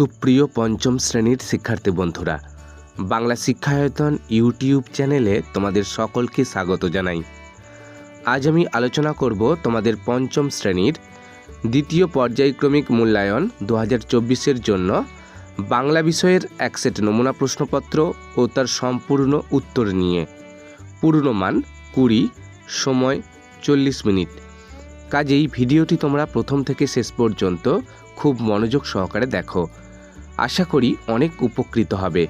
সুপ্রিয় পঞ্চম শ্রেণির শিক্ষার্থী বন্ধুরা, বাংলা শিক্ষায়তন ইউটিউব চ্যানেলে তোমাদের সকলকে স্বাগত জানাই। আজ আমি আলোচনা করব তোমাদের পঞ্চম শ্রেণির দ্বিতীয় পর্যায়ক্রমিক মূল্যায়ন দু হাজার জন্য বাংলা বিষয়ের এক সেট নমুনা প্রশ্নপত্র ও তার সম্পূর্ণ উত্তর নিয়ে। পূর্ণমান কুড়ি, সময় চল্লিশ মিনিট। কাজেই ভিডিওটি তোমরা প্রথম থেকে শেষ পর্যন্ত খুব মনোযোগ সহকারে দেখো। আশা করি অনেক উপকৃত হবে।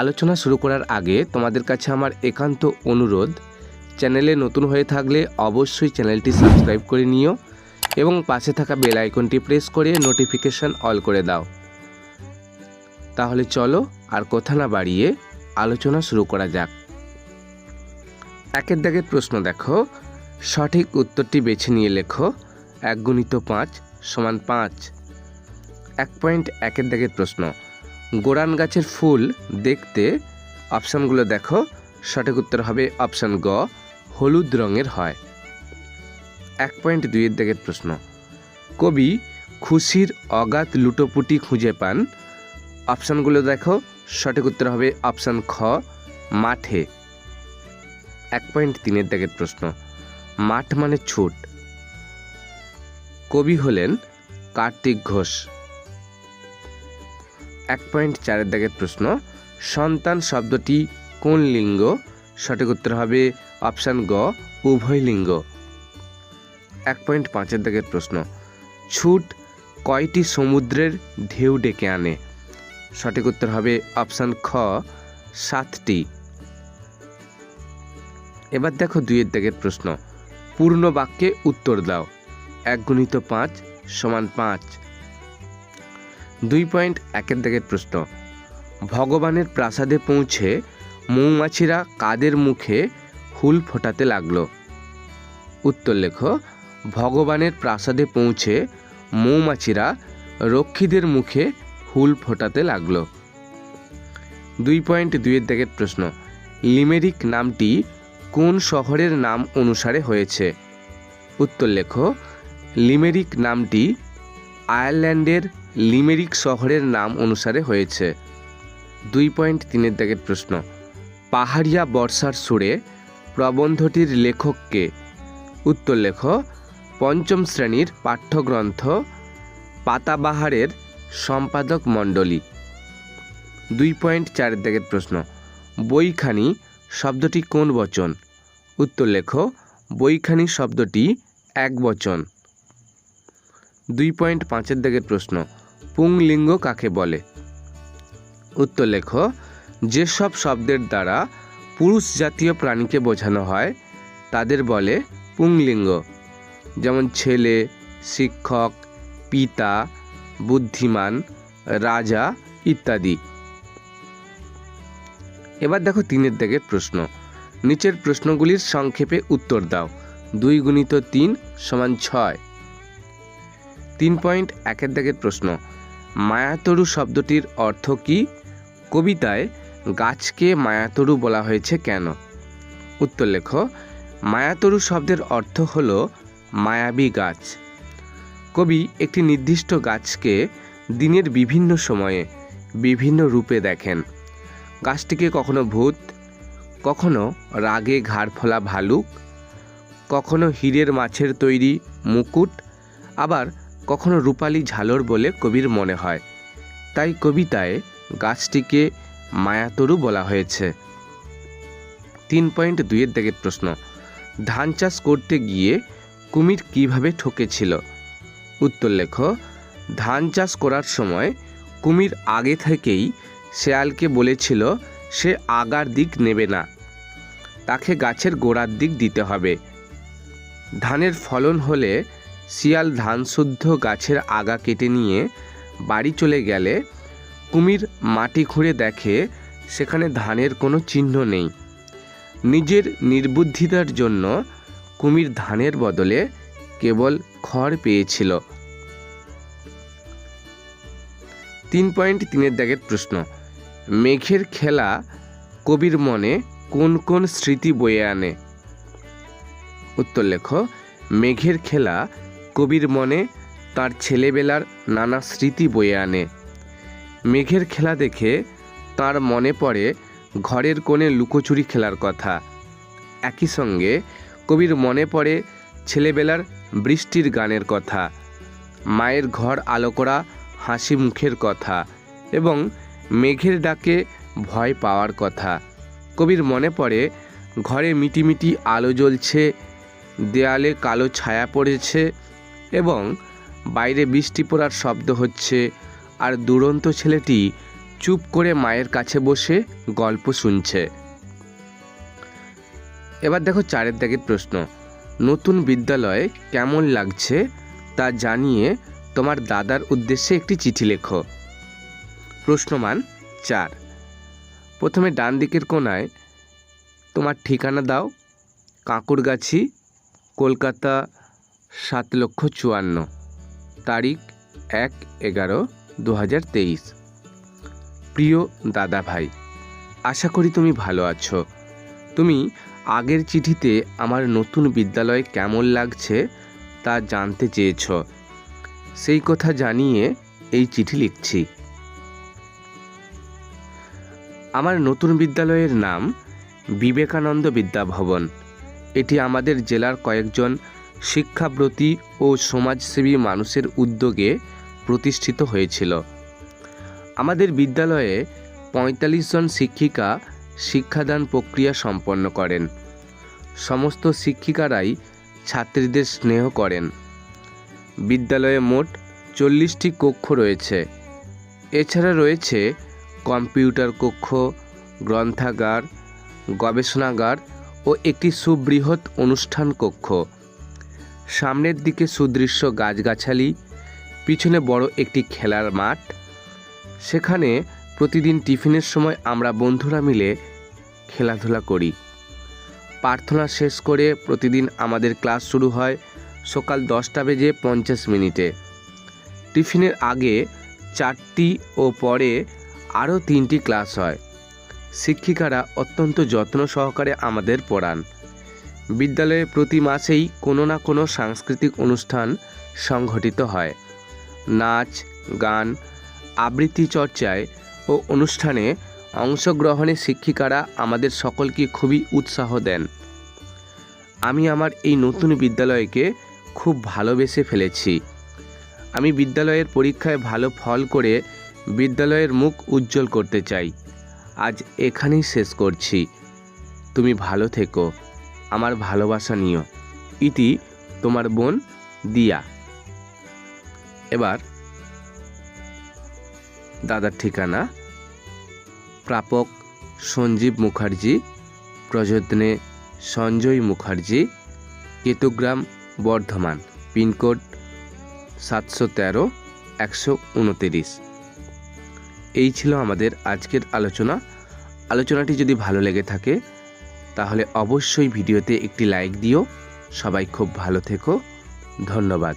আলোচনা শুরু করার আগে তোমাদের কাছে আমার একান্ত অনুরোধ, চ্যানেলে নতুন হয়ে থাকলে অবশ্যই চ্যানেলটি সাবস্ক্রাইব করে নিও এবং পাশে থাকা বেল আইকনটি প্রেস করে নোটিফিকেশন অল করে দাও। তাহলে চলো আর কথা না বাড়িয়ে আলোচনা শুরু করা যাক। একের দাগের প্রশ্ন দেখো, সঠিক উত্তরটি বেছে নিয়ে লেখো এক গুণিত পাঁচ সমান পাঁচ। এক পয়েন্ট একের দাগের প্রশ্ন। গোরান গাছের ফুল দেখতে অপশানগুলো দেখো। সঠিক উত্তর হবে অপশান গ, হলুদ রঙের হয়। এক পয়েন্ট দুইয়ের দাগের প্রশ্ন। কবি খুশির অগাধ লুটোপুটি খুঁজে পান। অপশানগুলো দেখো। সঠিক উত্তর হবে অপশান খ, মাঠে। এক পয়েন্ট তিনের দাগের প্রশ্ন, মাঠ মানে ছুট। কবি হলেন কার্তিক ঘোষ। এক পয়েন্ট চারের দাগের প্রশ্ন, সন্তান শব্দটি কোন লিঙ্গ? সঠিক উত্তর হবে অপশান গ, উভয় লিঙ্গ। এক পয়েন্ট পাঁচের দাগের প্রশ্ন, ছুট কয়টি সমুদ্রের ঢেউ ডেকে আনে? সঠিক উত্তর হবে অপশান খ, সাতটি। এবার দেখো দুইয়ের দাগের প্রশ্ন পূর্ণ বাক্যে উত্তর দাও। এক গুণিত পাঁচ সমান পাঁচ। দুই পয়েন্ট একের দাগের প্রশ্ন। ভগবানের প্রাসাদে পৌঁছে মৌমাছিরা কাদের মুখে হুল ফোটাতে লাগল? উত্তর লেখো, ভগবানের প্রাসাদে পৌঁছে মৌমাছিরা রক্ষীদের মুখে হুল ফোটাতে লাগল। দুই পয়েন্ট দুইয়ের দাগের প্রশ্ন, লিমেরিক নামটি কোন শহরের নাম অনুসারে হয়েছে? উত্তর লেখো, লিমেরিক নামটি আয়ারল্যান্ডের লিমেরিক শহরের নাম অনুসারে হয়েছে। দুই পয়েন্ট তিনের দাগের প্রশ্ন, পাহাড়িয়া বর্ষার সুরে প্রবন্ধটির লেখককে উত্তর লেখ, পঞ্চম শ্রেণির পাঠ্যগ্রন্থ পাতাবাহারের সম্পাদক মণ্ডলী। দুই পয়েন্ট চারের দাগের প্রশ্ন বইখানি শব্দটি কোন বচন? উত্তর লেখ বইখানি শব্দটি এক বচন। দুই পয়েন্ট পাঁচের দাগের প্রশ্ন পুংলিঙ্গ কাকে বলে? উত্তর লেখ, যেসব শব্দের দ্বারা পুরুষ জাতীয় প্রাণীকে বোঝানো হয়, তাদের বলে পুংলিঙ্গ। যেমন ছেলে, শিক্ষক, পিতা, বুদ্ধিমান, রাজা ইত্যাদি। এবার দেখো তিনের দাগের প্রশ্ন। নিচের প্রশ্নগুলির সংক্ষেপে উত্তর দাও। দুই গুণিত তিন সমান ছয়। তিন পয়েন্ট একের দাগের প্রশ্ন। মায়াতরু শব্দটির অর্থ কী? কবিতায় গাছকে মায়াতরু বলা হয়েছে কেন? উত্তর লেখ। মায়াতরু শব্দের অর্থ হল মায়াবী গাছ। কবি একটি নির্দিষ্ট গাছকে দিনের বিভিন্ন সময়ে বিভিন্ন রূপে দেখেন। গাছটিকে কখনো ভূত, কখনো রাগে ঘাড় ফলা ভালুক, কখনো হীরের মাছের তৈরি মুকুট, আবার কখনো রূপালি ঝালর বলে কবির মনে হয়। তাই কবিতায় গাছটিকে মায়াতরু বলা হয়েছে। তিন পয়েন্ট দুইয়ের দিকের প্রশ্ন, ধান চাষ করতে গিয়ে কুমির কীভাবে ঠকেছিল? উত্তর লেখ, ধান চাষ করার সময় কুমির আগে থেকেই শেয়ালকে বলেছিল, সে আগার দিক নেবে না। তাকে গাছের গোড়ার দিক দিতে হবে। ধানের ফলন হলে শিয়াল ধান শুদ্ধ গাছের আগা কেটে নিয়ে বাড়ি চলে গেলে কুমির মাটি খুঁড়ে দেখে সেখানে ধানের কোনো চিহ্ন নেই। নিজের নির্বুদ্ধিতার জন্য কুমির ধানের বদলে কেবল খড় পেয়েছিল। তিন পয়েন্ট তিনের দাগের প্রশ্ন, মেঘের খেলা কবির মনে কোন কোন স্মৃতি বয়ে আনে? উত্তর লেখ, মেঘের খেলা কবির মনে তার ছেলেবেলার নানা স্মৃতি বয়ে আনে। মেঘের খেলা দেখে তার মনে পড়ে ঘরের কোণে লুকোচুরি খেলার কথা। একই সঙ্গে কবির মনে পড়ে ছেলেবেলার বৃষ্টির গানের কথা, মায়ের ঘর আলো করা হাসি মুখের কথা এবং মেঘের ডাকে ভয় পাওয়ার কথা। কবির মনে পড়ে ঘরে মিটিমিটি আলো জ্বলছে, দেয়ালে কালো ছায়া পড়েছে এবং বাইরে বৃষ্টি পড়ার শব্দ হচ্ছে, আর দুরন্ত ছেলেটি চুপ করে মায়ের কাছে বসে গল্প শুনছে। এবার দেখো চারের দাগের প্রশ্ন, নতুন বিদ্যালয়ে কেমন লাগছে তা জানিয়ে তোমার দাদার উদ্দেশ্যে একটি চিঠি লেখো। প্রশ্নমান চার, প্রথমে ডান দিকের কোনায় তোমার ঠিকানা দাও, কাঁকুরগাছি, কলকাতা সাত লক্ষ চুয়ান্ন। তারিখ এক এগারো দু হাজার তেইশ। প্রিয় দাদা ভাই আশা করি তুমি ভালো আছো। তুমি আগের চিঠিতে আমার নতুন বিদ্যালয় কেমন লাগছে তা জানতে চেয়েছ। সেই কথা জানিয়ে এই চিঠি লিখছি। আমার নতুন বিদ্যালয়ের নাম বিবেকানন্দ বিদ্যাভবন। এটি আমাদের জেলার কয়েকজন শিক্ষাব্রতী ও সমাজসেবী মানুষের উদ্যোগে প্রতিষ্ঠিত হয়েছিল। আমাদের বিদ্যালয়ে পঁয়তাল্লিশ জন শিক্ষিকা শিক্ষাদান প্রক্রিয়া সম্পন্ন করেন। সমস্ত শিক্ষিকারাই ছাত্রীদের স্নেহ করেন। বিদ্যালয়ে মোট চল্লিশটি কক্ষ রয়েছে। এছাড়া রয়েছে কম্পিউটার কক্ষ, গ্রন্থাগার, গবেষণাগার ও একটি সুবৃহৎ অনুষ্ঠান কক্ষ। সামনের দিকে সুদৃশ্য গাছগাছালি, পিছনে বড় একটি খেলার মাঠ। সেখানে প্রতিদিন টিফিনের সময় আমরা বন্ধুরা মিলে খেলাধুলা করি। প্রার্থনা শেষ করে প্রতিদিন আমাদের ক্লাস শুরু হয় সকাল দশটা বেজে পঞ্চাশ মিনিটে। টিফিনের আগে চারটি ও পরে আরও তিনটি ক্লাস হয়। শিক্ষিকারা অত্যন্ত যত্ন সহকারে আমাদের পড়ান। বিদ্যালয়ে প্রতি মাসেই কোনো না কোনো সাংস্কৃতিক অনুষ্ঠান সংঘটিত হয়। নাচ, গান, আবৃত্তি চর্চায় ও অনুষ্ঠানে অংশগ্রহণে শিক্ষিকারা আমাদের সকলকে খুবই উৎসাহ দেন। আমি আমার এই নতুন বিদ্যালয়কে খুব ভালোবেসে ফেলেছি। আমি বিদ্যালয়ের পরীক্ষায় ভালো ফল করে বিদ্যালয়ের মুখ উজ্জ্বল করতে চাই। আজ এখানেই শেষ করছি। তুমি ভালো থেকো। আমার ভালোবাসা নিও। ইতি তোমার বোন দিয়া। এবার দাদার ঠিকানা। প্রাপক সঞ্জীব মুখার্জি প্রযত্নে সঞ্জয় মুখার্জি, কেতুগ্রাম বর্ধমান, পিনকোড সাতশো তেরো, একশো উনতিরিশ। এই ছিল আমাদের আজকের আলোচনা। আলোচনাটি যদি ভালো লেগে থাকে তাহলে অবশ্যই ভিডিওতে একটি লাইক দিও। সবাই খুব ভালো থেকো। ধন্যবাদ।